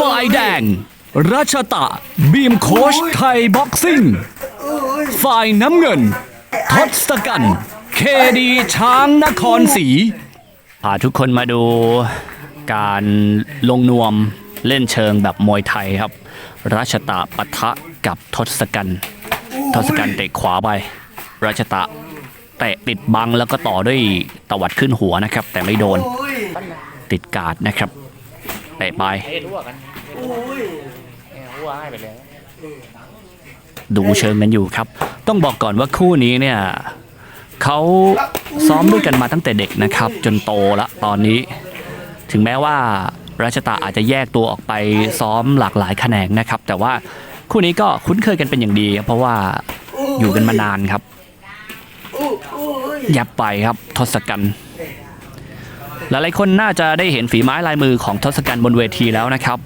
ฝ่ายแดง รัชตะ บีมโคชไทยบ็อกซิ่ง ฝ่ายน้ำเงิน ทศกัณฐ์เคดีช้างนครศรีพาทุกคนมาดูการลงนวมเล่นเชิงแบบมวยไทยครับ รัชตะปะทะกับทศกัณฐ์ทศกัณฐ์เตะขวาไป รัชตะเตะติดบังแล้วก็ต่อด้วยตวัดขึ้นหัวนะครับ แต่ไม่โดนติดการ์ดนะครับ เตะไปเอ้ทั่วกันเอ้ทั่วให้ไปเลยดูเชิงกันอยู่ครับ ต้องบอกก่อนว่าคู่นี้เนี่ยเขาซ้อมด้วยกันมาตั้งแต่เด็กนะครับ จนโตละตอนนี้ ถึงแม้ว่าราชตะอาจจะแยกตัวออกไปซ้อมหลากหลายแขนงนะครับ แต่ว่าคู่นี้ก็คุ้นเคยกันเป็นอย่างดี เพราะว่าอยู่กันมานานครับยับไปครับทศกัณฐ์ หลายๆคนน่าจะได้เห็นฝีไม้ลายมือของทศกัณฐ์บนเวทีแล้วนะครับ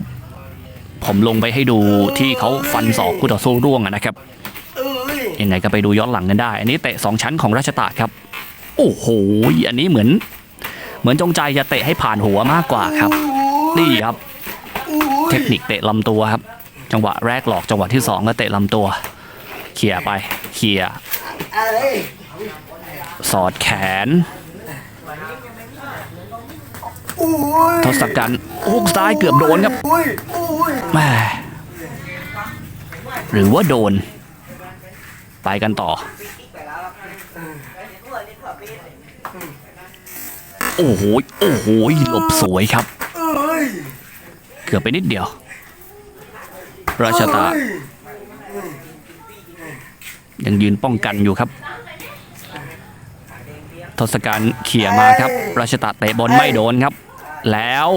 ผมลงไปให้ดูที่เขาฟันศอกคู่ต่อสู้ร่วงนะครับยังไงก็ไปดูย้อนหลังกันได้ อันนี้เตะสองชั้นของราชตะครับ โอ้โห อันนี้เหมือน เหมือนจงใจจะเตะให้ผ่านหัวมากกว่าครับ นี่ครับ เทคนิคเตะลำตัวครับ จังหวะแรกหลอกจังหวะที่สองก็เตะลำตัว เขี่ยไป เขี่ยสอดแขน ทศกัณฐ์ฮุกซ้ายเกือบโดนครับแหม่หรือว่าโดน ไปกันต่อ โอ้โห โอ้โห หลบสวยครับ เกือบไปนิดเดียว ราชตา ยังยืนป้องกันอยู่ครับ ทศกัณฐ์เขี่ยมาครับ ราชตะเตะบอลไม่โดนครับ แล้ว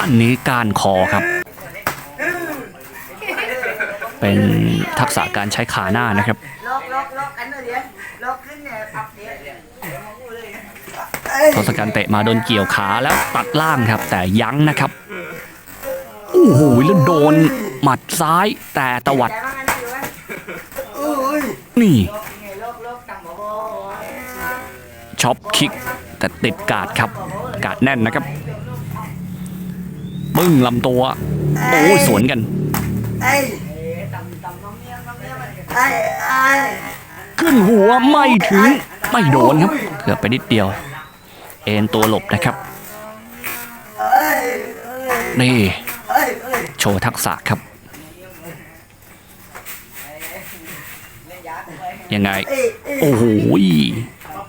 อันนี้การคอครับ เป็นทักษะการใช้ขาหน้านะครับทศกัณฐ์เตะมาโดนเกี่ยวขาแล้วตัดล่างครับ แต่ยั้งนะครับโอ้โหแล้วโดนหมัดซ้ายแต่ตวัด นี่ช็อปคิกแต่ติดกาดครับ กาดแน่นนะครับ ปึ้งลำตัวโอ้ยสวนกันไอ้ต่ำต่ำน้องเมียน้องเมียมันไอ้ไอ้ขึ้นหัวไม่ถึงไม่โดนครับเกือบไปนิดเดียว เอ็นตัวหลบนะครับนี่โชว์ทักษะครับ ยังไง โอ้โห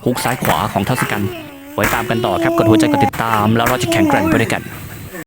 ฮุกซ้ายขวาของทศกัณฐ์ไว้ตามกันต่อครับ กดหัวใจกดติดตาม แล้วเราจะแข่งแกร่งไปด้วยกัน